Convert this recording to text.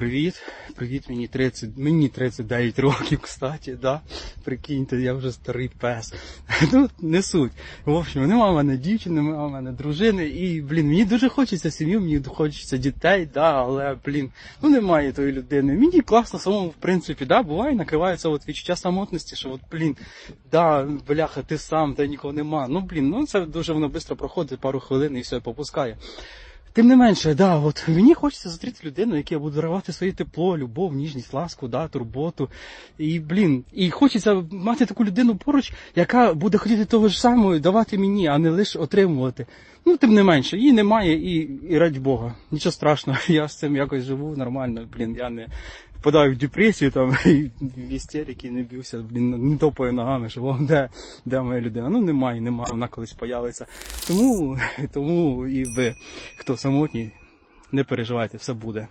привіт. Привіт, мені 30, мені 39 років, кстати, да. Прикиньте, я вже старий пес. Ну, не суть. В общем, нема в мене дівчини, нема в мене дружини. І, блін, мені дуже хочеться сім'ю, мені хочеться дітей, да, але, блін, ну немає тої людини. Мені класно самому, в принципі, да, буває, накривається от відчуття самотності, що от, блін, да, бляха, ти сам, та нікого нема. Ну, блін, ну це дуже воно швидко проходить, пару хвилин і все попускає. Тим не менше, да, от мені хочеться зустріти людину, яку я буду дарувати своє тепло, любов, ніжність, ласку, да, турботу. І, блін, і хочеться мати таку людину поруч, яка буде хотіти того ж самого давати мені, а не лише отримувати. Ну, тим не менше, її немає, і, і радь Бога. Нічого страшного, я з цим якось живу нормально, блін, я не впадаю в депресію там і в істерики, не б'юся, блін, не топаю ногами, що де, де моя людина. Ну немає, немає, вона колись появиться. Тому, тому і ви, хто самотній, не переживайте, все буде.